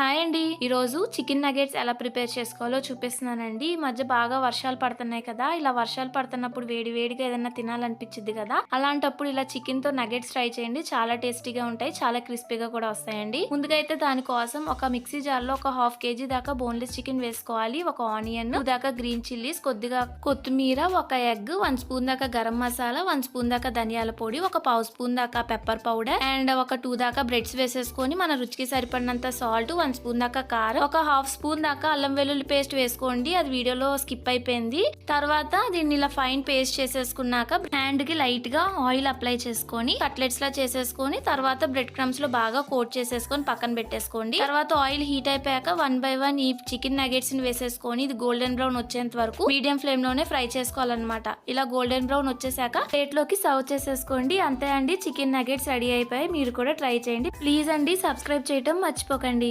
Hi అండి. ఈరోజు chicken nuggets ఎలా ప్రిపేర్ చేసుకోవాలో చూపిస్తున్నానండి. ఈ మధ్య బాగా వర్షాలు పడుతున్నాయి కదా. ఇలా వర్షాలు పడుతున్నప్పుడు వేడి వేడిగా ఏదైనా తినాలనిపించింది కదా. అలాంటప్పుడు ఇలా చికెన్తో నగెట్స్ ట్రై చేయండి. చాలా టేస్టీగా ఉంటాయి. చాలా క్రిస్పీగా కూడా వస్తాయండి. ముందుగా అయితే దానికోసం ఒక మిక్సీ జార్లో ఒక హాఫ్ కేజీ దాకా బోన్లెస్ చికెన్ వేసుకోవాలి. ఒక ఆనియన్ దాకా గ్రీన్ చిల్లీస్ కొద్దిగా కొత్తిమీర ఒక ఎగ్ వన్ స్పూన్ దాకా గరం మసాలా వన్ స్పూన్ దాకా ధనియాల పొడి ఒక పావు స్పూన్ దాకా పెప్పర్ పౌడర్ అండ్ ఒక టూ దాకా బ్రెడ్స్ వేసేసుకొని మన రుచికి సరిపడినంత సాల్ట్ వన్ స్పూన్ దాకా కారం ఒక హాఫ్ స్పూన్ దాకా అల్లం వెల్లుల్లి పేస్ట్ వేసుకోండి. అది వీడియోలో స్కిప్ అయిపోయింది. తర్వాత దీన్ని ఇలా ఫైన్ పేస్ట్ చేసేసుకున్నాక హ్యాండ్కి లైట్గా ఆయిల్ అప్లై చేసుకొని కట్లెట్స్ లా చేసేసుకొని తర్వాత బ్రెడ్ క్రమ్స్లో బాగా కోట్ చేసేసుకొని పక్కన పెట్టేసుకోండి. తర్వాత ఆయిల్ హీట్ అయిపోయాక వన్ బై వన్ ఈ చికెన్ నగెట్స్ని వేసేసుకొని ఇది గోల్డెన్ బ్రౌన్ వచ్చేంత వరకు మీడియం ఫ్లేమ్లోనే ఫ్రై చేసుకోవాలన్నమాట. ఇలా గోల్డెన్ బ్రౌన్ వచ్చేసాక ప్లేట్లోకి సర్వ్ చేసేసుకోండి. అంతే అండి చికెన్ నగెట్స్ రెడీ అయిపోయి మీరు కూడా ట్రై చేయండి. ప్లీజ్ అండి సబ్స్క్రైబ్ చేయటం మర్చిపోకండి.